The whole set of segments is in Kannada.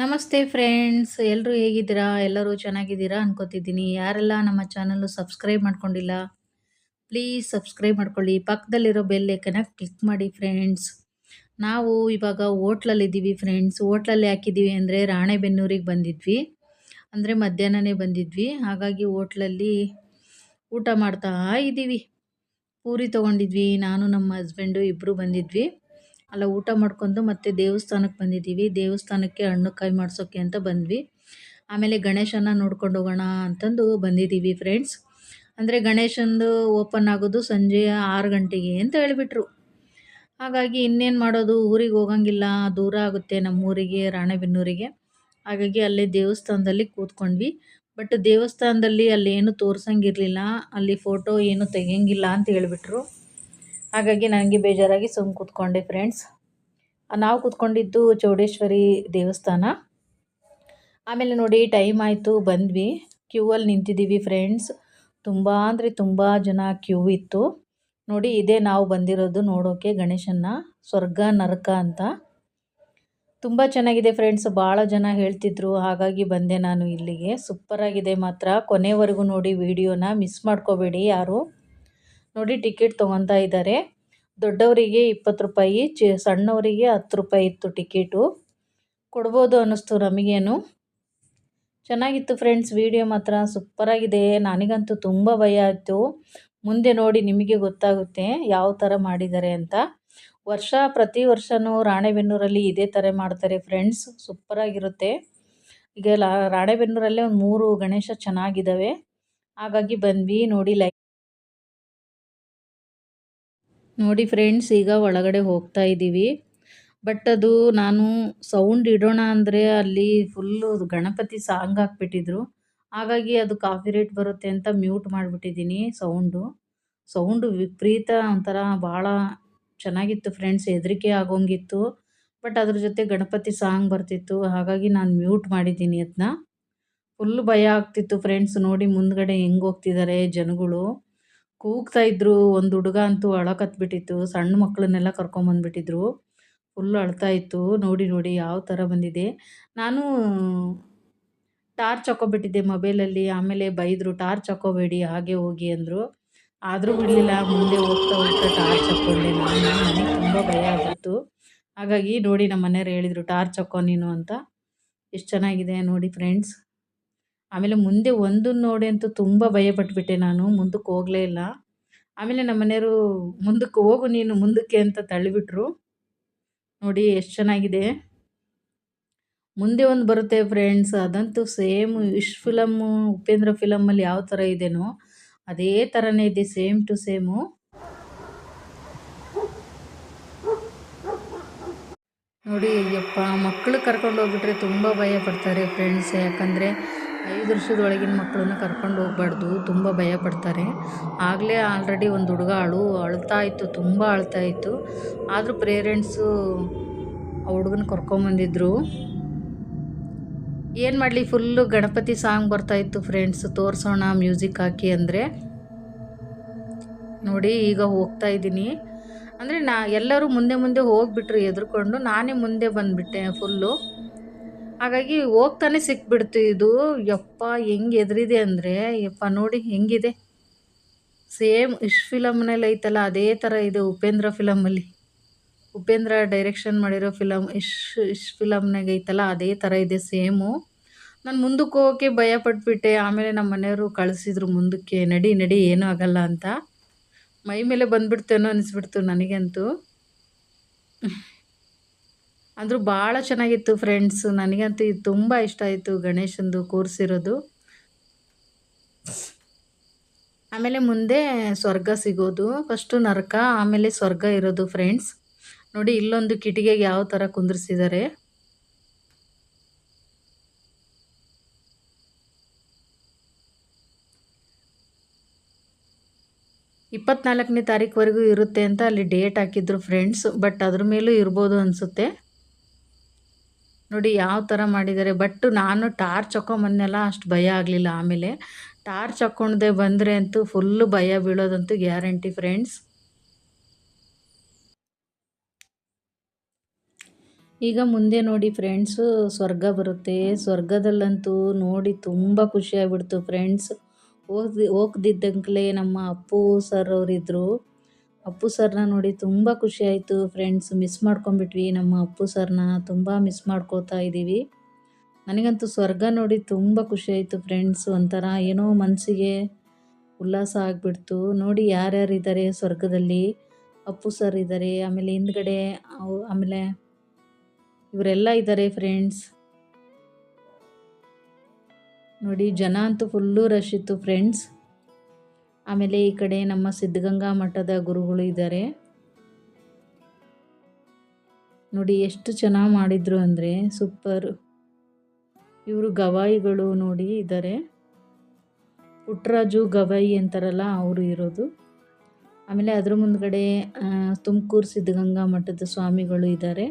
ನಮಸ್ತೆ ಫ್ರೆಂಡ್ಸ್ ಎಲ್ಲರೂ ಹೇಗಿದ್ದೀರಾ? ಎಲ್ಲರೂ ಚೆನ್ನಾಗಿದ್ದೀರಾ ಅನ್ಕೋತಿದ್ದೀನಿ. ಯಾರೆಲ್ಲ ನಮ್ಮ ಚಾನಲ್ಲು ಸಬ್ಸ್ಕ್ರೈಬ್ ಮಾಡ್ಕೊಂಡಿಲ್ಲ, ಪ್ಲೀಸ್ ಸಬ್ಸ್ಕ್ರೈಬ್ ಮಾಡ್ಕೊಳ್ಳಿ. ಪಕ್ಕದಲ್ಲಿರೋ ಬೆಲ್ ಲೇಖನ ಕ್ಲಿಕ್ ಮಾಡಿ ಫ್ರೆಂಡ್ಸ್. ನಾವು ಇವಾಗ ಹೋಟ್ಲಲ್ಲಿದ್ದೀವಿ ಫ್ರೆಂಡ್ಸ್. ಹೋಟ್ಲಲ್ಲಿ ಹಾಕಿದ್ದೀವಿ ಅಂದರೆ ರಾಣೆಬೆನ್ನೂರಿಗೆ ಬಂದಿದ್ವಿ. ಅಂದರೆ ಮಧ್ಯಾಹ್ನನೇ ಬಂದಿದ್ವಿ. ಹಾಗಾಗಿ ಹೋಟ್ಲಲ್ಲಿ ಊಟ ಮಾಡ್ತಾ ಇದ್ದೀವಿ. ಪೂರಿ ತೊಗೊಂಡಿದ್ವಿ. ನಾನು, ನಮ್ಮ ಹಸ್ಬೆಂಡು ಇಬ್ಬರು ಬಂದಿದ್ವಿ. ಅಲ್ಲ, ಊಟ ಮಾಡ್ಕೊಂಡು ಮತ್ತೆ ದೇವಸ್ಥಾನಕ್ಕೆ ಬಂದಿದ್ದೀವಿ. ದೇವಸ್ಥಾನಕ್ಕೆ ಹಣ್ಣು ಕಾಯಿ ಮಾಡಿಸೋಕ್ಕೆ ಅಂತ ಬಂದ್ವಿ. ಆಮೇಲೆ ಗಣೇಶನ ನೋಡ್ಕೊಂಡು ಹೋಗೋಣ ಅಂತಂದು ಬಂದಿದ್ದೀವಿ ಫ್ರೆಂಡ್ಸ್ ಅಂದರೆ ಗಣೇಶಂದು ಓಪನ್ ಆಗೋದು ಸಂಜೆ ಆರು ಗಂಟೆಗೆ ಅಂತ ಹೇಳಿಬಿಟ್ರು. ಹಾಗಾಗಿ ಇನ್ನೇನು ಮಾಡೋದು, ಊರಿಗೆ ಹೋಗಂಗಿಲ್ಲ. ದೂರ ಆಗುತ್ತೆ ನಮ್ಮೂರಿಗೆ, ರಾಣೆಬೆನ್ನೂರಿಗೆ. ಹಾಗಾಗಿ ಅಲ್ಲೇ ದೇವಸ್ಥಾನದಲ್ಲಿ ಕೂತ್ಕೊಂಡ್ವಿ. ಬಟ್ ದೇವಸ್ಥಾನದಲ್ಲಿ ಅಲ್ಲಿ ಏನು ತೋರ್ಸಂಗಿರಲಿಲ್ಲ. ಅಲ್ಲಿ ಫೋಟೋ ಏನು ತೆಗಿಯಂಗಿಲ್ಲ ಅಂತ ಹೇಳಿಬಿಟ್ರು. ಹಾಗಾಗಿ ನನಗೆ ಬೇಜಾರಾಗಿ ಸುಮ್ಮ ಕೂತ್ಕೊಂಡೆ ಫ್ರೆಂಡ್ಸ್ ನಾವು ಕೂತ್ಕೊಂಡಿದ್ದು ಚೌಡೇಶ್ವರಿ ದೇವಸ್ಥಾನ. ಆಮೇಲೆ ನೋಡಿ ಟೈಮ್ ಆಯಿತು, ಬಂದ್ವಿ. ಕ್ಯೂ ಅಲ್ಲಿ ನಿಂತಿದ್ದೀವಿ ಫ್ರೆಂಡ್ಸ್ ತುಂಬ ಅಂದರೆ ತುಂಬ ಜನ ಕ್ಯೂ ಇತ್ತು. ನೋಡಿ ಇದೇ ನಾವು ಬಂದಿರೋದು ನೋಡೋಕೆ ಗಣೇಶನ ಸ್ವರ್ಗ, ನರಕ ಅಂತ. ತುಂಬ ಚೆನ್ನಾಗಿದೆ ಫ್ರೆಂಡ್ಸ್ ಭಾಳ ಜನ ಹೇಳ್ತಿದ್ರು, ಹಾಗಾಗಿ ಬಂದೆ ನಾನು ಇಲ್ಲಿಗೆ. ಸೂಪರಾಗಿದೆ ಮಾತ್ರ. ಕೊನೆವರೆಗೂ ನೋಡಿ ವಿಡಿಯೋನ ಮಿಸ್ ಮಾಡ್ಕೋಬೇಡಿ ಯಾರು. ನೋಡಿ ಟಿಕೆಟ್ ತೊಗೊತಾ ಇದ್ದಾರೆ. ದೊಡ್ಡವರಿಗೆ ಇಪ್ಪತ್ತು ರೂಪಾಯಿ, ಚಿ, ಸಣ್ಣವರಿಗೆ ಹತ್ತು ರೂಪಾಯಿ ಇತ್ತು ಟಿಕೆಟು. ಕೊಡ್ಬೋದು ಅನ್ನಿಸ್ತು ನಮಗೇನು. ಚೆನ್ನಾಗಿತ್ತು ಫ್ರೆಂಡ್ಸ್, ವಿಡಿಯೋ ಮಾತ್ರ. ಸೂಪರಾಗಿದೆ. ನನಗಂತೂ ತುಂಬ ಭಯ ಆಯಿತು. ಮುಂದೆ ನೋಡಿ ನಿಮಗೆ ಗೊತ್ತಾಗುತ್ತೆ ಯಾವ ಥರ ಮಾಡಿದ್ದಾರೆ ಅಂತ. ವರ್ಷ, ಪ್ರತಿ ವರ್ಷವೂ ರಾಣೆಬೆನ್ನೂರಲ್ಲಿ ಇದೇ ಥರ ಮಾಡ್ತಾರೆ ಫ್ರೆಂಡ್ಸ್. ಸೂಪರಾಗಿರುತ್ತೆ. ಈಗ ರಾಣೆಬೆನ್ನೂರಲ್ಲೇ ಒಂದು ಮೂರು ಗಣೇಶ ಚೆನ್ನಾಗಿದ್ದಾವೆ. ಹಾಗಾಗಿ ಬಂದ್ವಿ, ನೋಡಿ ಲೈಕ್ ನೋಡಿ ಫ್ರೆಂಡ್ಸ್ ಈಗ ಒಳಗಡೆ ಹೋಗ್ತಾ ಇದ್ದೀವಿ ಬಟ್ ಅದು ನಾನು ಸೌಂಡ್ ಇಡೋಣ ಅಂದರೆ ಅಲ್ಲಿ ಫುಲ್ಲು ಗಣಪತಿ ಸಾಂಗ್ ಹಾಕ್ಬಿಟ್ಟಿದ್ರು. ಹಾಗಾಗಿ ಅದು ಕಾಫಿ ರೇಟ್ ಬರುತ್ತೆ ಅಂತ ಮ್ಯೂಟ್ ಮಾಡಿಬಿಟ್ಟಿದ್ದೀನಿ ಸೌಂಡು ಸೌಂಡು ವಿಪರೀತ ಒಂಥರ ಭಾಳ ಚೆನ್ನಾಗಿತ್ತು ಫ್ರೆಂಡ್ಸ್ ಹೆದರಿಕೆ ಆಗೋಂಗಿತ್ತು. ಬಟ್ ಅದ್ರ ಜೊತೆ ಗಣಪತಿ ಸಾಂಗ್ ಬರ್ತಿತ್ತು, ಹಾಗಾಗಿ ನಾನು ಮ್ಯೂಟ್ ಮಾಡಿದ್ದೀನಿ ಅದನ್ನ ಫುಲ್ ಭಯ ಆಗ್ತಿತ್ತು ಫ್ರೆಂಡ್ಸ್ ನೋಡಿ ಮುಂದ್ಗಡೆ ಹೆಂಗೆ ಹೋಗ್ತಿದ್ದಾರೆ ಜನಗಳು. ಕೂಗ್ತಾ ಇದ್ರು, ಒಂದು ಹುಡುಗ ಅಂತೂ ಅಳಕತ್ಬಿಟ್ಟಿತ್ತು ಸಣ್ಣ ಮಕ್ಕಳನ್ನೆಲ್ಲ ಕರ್ಕೊಂಬಂದ್ಬಿಟ್ಟಿದ್ರು ಫುಲ್ ಅಳ್ತಾ ಇತ್ತು. ನೋಡಿ ನೋಡಿ ಯಾವ ಥರ ಬಂದಿದೆ. ನಾನು ಟಾರ್ಚ್ ಹಾಕೋಬಿಟ್ಟಿದ್ದೆ ಮೊಬೈಲಲ್ಲಿ. ಆಮೇಲೆ ಬೈದರು, ಟಾರ್ಚ್ ಹಾಕೋಬೇಡಿ, ಹಾಗೆ ಹೋಗಿ ಅಂದರು. ಆದರೂ ಬಿಡಲಿಲ್ಲ. ಮುಂದೆ ಹೋಗ್ತಾ ಹೋಗ್ತಾ ಟಾರ್ಚ್ ಹಾಕೊಂಡೆ ನಾನು. ನನಗೆ ತುಂಬ ಭಯ ಆಗಿತ್ತು. ಹಾಗಾಗಿ ನೋಡಿ ನಮ್ಮ ಮನೆಯವ್ರು ಹೇಳಿದರು, ಟಾರ್ಚ್ ಹಾಕೋ ನೀನು ಅಂತ. ಎಷ್ಟು ಚೆನ್ನಾಗಿದೆ ನೋಡಿ ಫ್ರೆಂಡ್ಸ್. ಆಮೇಲೆ ಮುಂದೆ ಒಂದು ನೋಡಿ ಅಂತೂ ತುಂಬ ಭಯಪಟ್ಬಿಟ್ಟೆ ನಾನು, ಮುಂದಕ್ಕೆ ಹೋಗಲೇ ಇಲ್ಲ. ಆಮೇಲೆ ನಮ್ಮ ಮನೆಯವರು ಮುಂದಕ್ಕೆ ಹೋಗು ನೀನು ಮುಂದಕ್ಕೆ ಅಂತ ತಳ್ಳಿಬಿಟ್ರು. ನೋಡಿ ಎಷ್ಟು ಚೆನ್ನಾಗಿದೆ. ಮುಂದೆ ಒಂದು ಬರುತ್ತೆ ಫ್ರೆಂಡ್ಸ್ ಅದಂತೂ ಸೇಮ್ ಇಶ್ ಫಿಲಮ್ಮು ಉಪೇಂದ್ರ ಫಿಲಮಲ್ಲಿ ಯಾವ ಥರ ಇದೆಯೋ ಅದೇ ಥರನೇ ಇದೆ ಸೇಮ್ ಟು ಸೇಮು ನೋಡಿ ಅಯ್ಯಪ್ಪ, ಮಕ್ಕಳು ಕರ್ಕೊಂಡು ಹೋಗ್ಬಿಟ್ರೆ ತುಂಬ ಭಯ ಪಡ್ತಾರೆ ಫ್ರೆಂಡ್ಸ್ ಯಾಕಂದರೆ ಐದು ವರ್ಷದೊಳಗಿನ ಮಕ್ಕಳನ್ನ ಕರ್ಕೊಂಡು ಹೋಗ್ಬಾರ್ದು, ತುಂಬ ಭಯ ಪಡ್ತಾರೆ. ಆಗಲೇ ಆಲ್ರೆಡಿ ಒಂದು ಹುಡುಗ ಅಳು, ಅಳ್ತಾ ಇತ್ತು, ತುಂಬ ಅಳ್ತಾ ಇತ್ತು. ಆದರೂ ಪೇರೆಂಟ್ಸು ಆ ಹುಡುಗನ ಕರ್ಕೊಂಬಂದಿದ್ರು ಏನು ಮಾಡಲಿ ಫುಲ್ಲು ಗಣಪತಿ ಸಾಂಗ್ ಬರ್ತಾಯಿತ್ತು ಫ್ರೆಂಡ್ಸ್ ತೋರಿಸೋಣ ಮ್ಯೂಸಿಕ್ ಹಾಕಿ ಅಂದರೆ. ನೋಡಿ, ಈಗ ಹೋಗ್ತಾ ಇದ್ದೀನಿ. ಅಂದರೆ ನಾ ಎಲ್ಲರೂ ಮುಂದೆ ಮುಂದೆ ಹೋಗಿಬಿಟ್ರು, ಎದುರುಕೊಂಡು. ನಾನೇ ಮುಂದೆ ಬಂದುಬಿಟ್ಟೆ ಫುಲ್ಲು ಹಾಗಾಗಿ ಹೋಗ್ತಾನೆ ಸಿಕ್ಬಿಡ್ತು ಇದು. ಯಪ್ಪ, ಹೆಂಗೆ ಎದುರಿದೆ ಅಂದರೆ, ಯಪ್ಪ ನೋಡಿ ಹೆಂಗಿದೆ. ಸೇಮ್ ಇಶ್ ಫಿಲಮ್ನಲ್ಲಿ ಐತಲ್ಲ, ಅದೇ ಥರ ಇದೆ ಉಪೇಂದ್ರ ಫಿಲಮಲ್ಲಿ ಉಪೇಂದ್ರ ಡೈರೆಕ್ಷನ್ ಮಾಡಿರೋ ಫಿಲಮ್ ಇಶ್ ಇಶ್ ಫಿಲಮ್ನಾಗ ಐತಲ್ಲ, ಅದೇ ಥರ ಇದೆ ಸೇಮು ನಾನು ಮುಂದಕ್ಕೆ ಹೋಗೋಕ್ಕೆ ಭಯಪಟ್ಬಿಟ್ಟೆ ಆಮೇಲೆ ನಮ್ಮ ಮನೆಯವರು ಕಳಿಸಿದ್ರು ಮುಂದಕ್ಕೆ, ನಡಿ ನಡಿ, ಏನೂ ಆಗಲ್ಲ ಅಂತ. ಮೈ ಮೇಲೆ ಬಂದುಬಿಡ್ತೇನೋ ಅನಿಸ್ಬಿಡ್ತು ನನಗಂತೂ. ಅಂದರೂ ಭಾಳ ಚೆನ್ನಾಗಿತ್ತು ಫ್ರೆಂಡ್ಸ್ ನನಗಂತೂ ಇದು ತುಂಬ ಇಷ್ಟ ಆಯಿತು ಗಣೇಶಂದು ಕೂರಿಸಿರೋದು ಆಮೇಲೆ ಮುಂದೆ ಸ್ವರ್ಗ ಸಿಗೋದು ಫಸ್ಟು ನರಕ, ಆಮೇಲೆ ಸ್ವರ್ಗ ಇರೋದು ಫ್ರೆಂಡ್ಸ್ ನೋಡಿ, ಇಲ್ಲೊಂದು ಕಿಟಿಗೆಗೆ ಯಾವ ಥರ ಕುಂದಿರಿಸಿದ್ದಾರೆ. ಇಪ್ಪತ್ನಾಲ್ಕನೇ ತಾರೀಕುವರೆಗೂ ಇರುತ್ತೆ ಅಂತ ಅಲ್ಲಿ ಡೇಟ್ ಹಾಕಿದ್ರು ಫ್ರೆಂಡ್ಸ್ ಬಟ್ ಅದ್ರ ಮೇಲೂ ಇರ್ಬೋದು ಅನಿಸುತ್ತೆ. ನೋಡಿ ಯಾವ ಥರ ಮಾಡಿದ್ದಾರೆ ಬಟ್ ನಾನು ಟಾರ್ಚ್ ಹಾಕೊಂಬಂದೆಲ್ಲ ಅಷ್ಟು ಭಯ ಆಗಲಿಲ್ಲ ಆಮೇಲೆ. ಟಾರ್ಚ್ ಹಾಕ್ಕೊಂಡೆ ಬಂದರೆ ಅಂತೂ ಫುಲ್ಲು ಭಯ ಬೀಳೋದಂತೂ ಗ್ಯಾರಂಟಿ ಫ್ರೆಂಡ್ಸ್ ಈಗ ಮುಂದೆ ನೋಡಿ ಫ್ರೆಂಡ್ಸು ಸ್ವರ್ಗ ಬರುತ್ತೆ. ಸ್ವರ್ಗದಲ್ಲಂತೂ ನೋಡಿ ತುಂಬ ಖುಷಿ ಆಗ್ಬಿಡ್ತು ಫ್ರೆಂಡ್ಸ್ ಹೋಗ್ದಿ, ಹೋಗ್ದಿದ್ದಂಗ್ಲೇ ನಮ್ಮ ಅಪ್ಪು ಸರ್ ಅವರಿದ್ದರು ಅಪ್ಪು ಸರ್ನ ನೋಡಿ ತುಂಬ ಆಯಿತು. ಫ್ರೆಂಡ್ಸ್ ಮಿಸ್ ಮಾಡ್ಕೊಂಬಿಟ್ವಿ ನಮ್ಮ ಅಪ್ಪು ಸರ್ನ ತುಂಬ ಮಿಸ್ ಮಾಡ್ಕೋತಾ ಇದ್ದೀವಿ ನನಗಂತೂ ಸ್ವರ್ಗ ನೋಡಿ ತುಂಬ ಆಯಿತು ಫ್ರೆಂಡ್ಸ್ ಒಂಥರ ಏನೋ ಮನಸ್ಸಿಗೆ ಉಲ್ಲಾಸ ಆಗಿಬಿಡ್ತು. ನೋಡಿ ಯಾರ್ಯಾರು ಇದ್ದಾರೆ ಸ್ವರ್ಗದಲ್ಲಿ. ಅಪ್ಪು ಸರ್ ಇದ್ದಾರೆ ಆಮೇಲೆ ಹಿಂದ್ಗಡೆ ಆಮೇಲೆ ಇವರೆಲ್ಲ ಇದ್ದಾರೆ ಫ್ರೆಂಡ್ಸ್ ನೋಡಿ ಜನ ಅಂತೂ ಫುಲ್ಲು ರಶ್ ಇತ್ತು ಫ್ರೆಂಡ್ಸ್ ಆಮೇಲೆ ಈ ಕಡೆ ನಮ್ಮ ಸಿದ್ಧಗಂಗಾ ಮಠದ ಗುರುಗಳು ಇದ್ದಾರೆ. ನೋಡಿ ಎಷ್ಟು ಚೆನ್ನಾಗಿ ಮಾಡಿದ್ರು ಅಂದರೆ ಸೂಪರ್ ಇವರು ಗವಾಯಿಗಳು ನೋಡಿ ಇದ್ದಾರೆ. ಪುಟ್ಟರಾಜು ಗವಾಯಿ ಅಂತಾರಲ್ಲ ಅವರು ಇರೋದು. ಆಮೇಲೆ ಅದ್ರ ಮುಂದ್ಗಡೆ ತುಮಕೂರು ಸಿದ್ಧಗಂಗಾ ಮಠದ ಸ್ವಾಮಿಗಳು ಇದ್ದಾರೆ.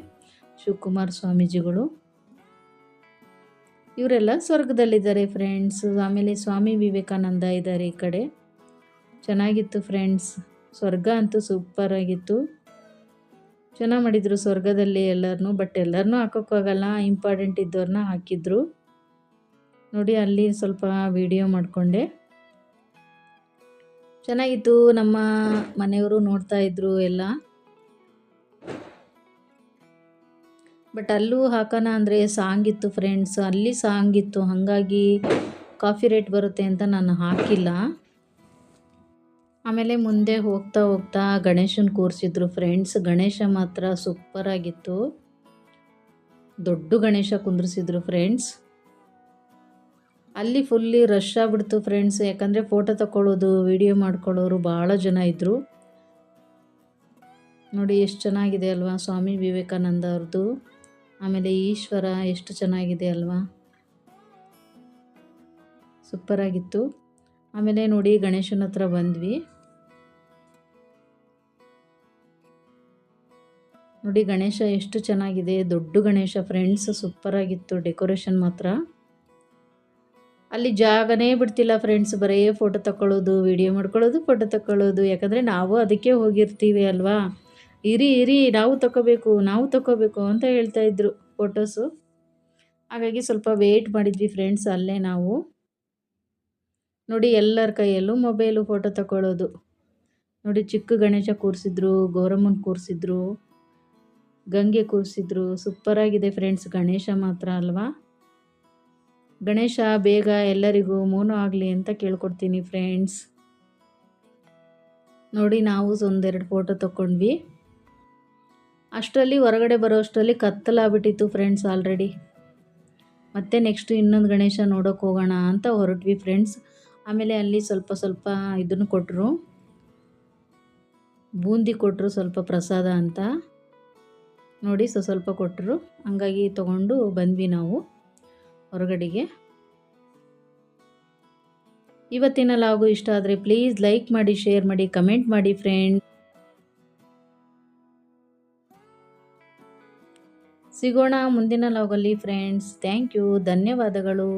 ಶಿವಕುಮಾರ್ ಸ್ವಾಮೀಜಿಗಳು. ಇವರೆಲ್ಲ ಸ್ವರ್ಗದಲ್ಲಿದ್ದಾರೆ ಫ್ರೆಂಡ್ಸ್ ಆಮೇಲೆ ಸ್ವಾಮಿ ವಿವೇಕಾನಂದ ಇದ್ದಾರೆ ಈ ಕಡೆ. ಚೆನ್ನಾಗಿತ್ತು ಫ್ರೆಂಡ್ಸ್ ಸ್ವರ್ಗ ಅಂತೂ ಸೂಪರ್ ಆಗಿತ್ತು. ಚೆನ್ನಾಗಿ ಮಾಡಿದರು ಸ್ವರ್ಗದಲ್ಲಿ ಎಲ್ಲರನ್ನೂ ಬಟ್ ಎಲ್ಲರನ್ನೂ ಹಾಕೋಕ್ಕಾಗಲ್ಲ ಇಂಪಾರ್ಟೆಂಟ್ ಇದ್ದವ್ರನ್ನ ಹಾಕಿದ್ರು. ನೋಡಿ, ಅಲ್ಲಿ ಸ್ವಲ್ಪ ವಿಡಿಯೋ ಮಾಡಿಕೊಂಡೆ. ಚೆನ್ನಾಗಿತ್ತು. ನಮ್ಮ ಮನೆಯವರು ನೋಡ್ತಾ ಇದ್ರು ಎಲ್ಲ. ಬಟ್ ಅಲ್ಲೂ ಹಾಕೋಣ ಅಂದರೆ ಸಾಂಗ್ ಇತ್ತು ಫ್ರೆಂಡ್ಸ್ ಅಲ್ಲಿ ಸಾಂಗ್ ಇತ್ತು. ಹಾಗಾಗಿ ಕಾಫಿ ರೇಟ್ ಬರುತ್ತೆ ಅಂತ ನಾನು ಹಾಕಿಲ್ಲ. ಆಮೇಲೆ ಮುಂದೆ ಹೋಗ್ತಾ ಹೋಗ್ತಾ ಗಣೇಶನ ಕೂರಿಸಿದ್ರು. ಫ್ರೆಂಡ್ಸ್ ಗಣೇಶ ಮಾತ್ರ ಸೂಪರ್ ಆಗಿತ್ತು. ದೊಡ್ಡ ಗಣೇಶ ಕುಂದ್ರಿಸಿದ್ರು ಫ್ರೆಂಡ್ಸ್ ಅಲ್ಲಿ ಫುಲ್ಲಿ ರಶ್ ಆಗ್ಬಿಡ್ತು ಫ್ರೆಂಡ್ಸ್ ಯಾಕಂದರೆ ಫೋಟೋ ತಗೊಳ್ಳೋದು ವಿಡಿಯೋ ಮಾಡ್ಕೊಳ್ಳೋರು ಭಾಳ ಜನ ಇದ್ದರು ನೋಡಿ ಎಷ್ಟು ಚೆನ್ನಾಗಿದೆ ಅಲ್ವಾ ಸ್ವಾಮಿ ವಿವೇಕಾನಂದ ಅವ್ರದ್ದು ಆಮೇಲೆ ಈಶ್ವರ ಎಷ್ಟು ಚೆನ್ನಾಗಿದೆ ಅಲ್ವಾ. ಸೂಪರಾಗಿತ್ತು ಆಮೇಲೆ ನೋಡಿ ಗಣೇಶನ ಹತ್ರ ಬಂದ್ವಿ. ನೋಡಿ ಗಣೇಶ ಎಷ್ಟು ಚೆನ್ನಾಗಿದೆ, ದೊಡ್ಡ ಗಣೇಶ ಫ್ರೆಂಡ್ಸ್ ಸೂಪರಾಗಿತ್ತು ಡೆಕೋರೇಷನ್ ಮಾತ್ರ. ಅಲ್ಲಿ ಜಾಗನೇ ಬಿಡ್ತಿಲ್ಲ ಫ್ರೆಂಡ್ಸ್ ಬರೀ ಫೋಟೋ ತಗೊಳ್ಳೋದು ವಿಡಿಯೋ ಮಾಡ್ಕೊಳ್ಳೋದು ಫೋಟೋ ತಗೊಳ್ಳೋದು ಯಾಕಂದರೆ ನಾವು ಅದಕ್ಕೆ ಹೋಗಿರ್ತೀವಿ ಅಲ್ವಾ? ಇರಿ ಇರಿ, ನಾವು ತಗೋಬೇಕು ನಾವು ತಗೋಬೇಕು ಅಂತ ಹೇಳ್ತಾ ಇದ್ರು ಫೋಟೋಸು ಹಾಗಾಗಿ ಸ್ವಲ್ಪ ವೆಯ್ಟ್ ಮಾಡಿದ್ವಿ ಫ್ರೆಂಡ್ಸ್ ಅಲ್ಲೇ ನಾವು. ನೋಡಿ ಎಲ್ಲರ ಕೈಯಲ್ಲೂ ಮೊಬೈಲು ಫೋಟೋ ತಗೊಳ್ಳೋದು ನೋಡಿ ಚಿಕ್ಕ ಗಣೇಶ ಕೂರಿಸಿದ್ರು, ಗೌರಮ್ಮನ ಕೂರಿಸಿದ್ರು. ಗಂಗೆ ಕೂರಿಸಿದ್ರು. ಸೂಪರಾಗಿದೆ ಫ್ರೆಂಡ್ಸ್ ಗಣೇಶ ಮಾತ್ರ ಅಲ್ವಾ? ಗಣೇಶ, ಬೇಗ ಎಲ್ಲರಿಗೂ ಮೋನು ಆಗಲಿ ಅಂತ ಕೇಳ್ಕೊಡ್ತೀನಿ ಫ್ರೆಂಡ್ಸ್ ನೋಡಿ ನಾವು ಒಂದೆರಡು ಫೋಟೋ ತಗೊಂಡ್ವಿ ಅಷ್ಟರಲ್ಲಿ ಹೊರಗಡೆ ಬರೋ ಅಷ್ಟರಲ್ಲಿ ಕತ್ತಲಾಗ್ಬಿಟ್ಟಿತ್ತು ಫ್ರೆಂಡ್ಸ್ ಆಲ್ರೆಡಿ ಮತ್ತೆ ನೆಕ್ಸ್ಟ್ ಇನ್ನೊಂದು ಗಣೇಶ ನೋಡೋಕೆ ಹೋಗೋಣ ಅಂತ ಹೊರಟ್ವಿ ಫ್ರೆಂಡ್ಸ್ ಆಮೇಲೆ ಅಲ್ಲಿ ಸ್ವಲ್ಪ ಸ್ವಲ್ಪ ಇದನ್ನು ಕೊಟ್ಟರು ಬೂಂದಿ ಕೊಟ್ಟರು ಸ್ವಲ್ಪ ಪ್ರಸಾದ ಅಂತ. ನೋಡಿ ಸೊ ಸ್ವಲ್ಪ ಕೊಟ್ಟರು. ಹಂಗಾಗಿ ತಗೊಂಡು ಬಂದ್ವಿ ನಾವು ಹೊರಗಡೆಗೆ. ಇವತ್ತಿನ ಲಾಗು ಇಷ್ಟ ಆದರೆ ಪ್ಲೀಸ್ ಲೈಕ್ ಮಾಡಿ ಶೇರ್ ಮಾಡಿ ಕಮೆಂಟ್ ಮಾಡಿ ಫ್ರೆಂಡ್ ಸಿಗೋಣ ಮುಂದಿನ ಲಾಗಲ್ಲಿ ಫ್ರೆಂಡ್ಸ್ ಥ್ಯಾಂಕ್ ಯು ಧನ್ಯವಾದಗಳು.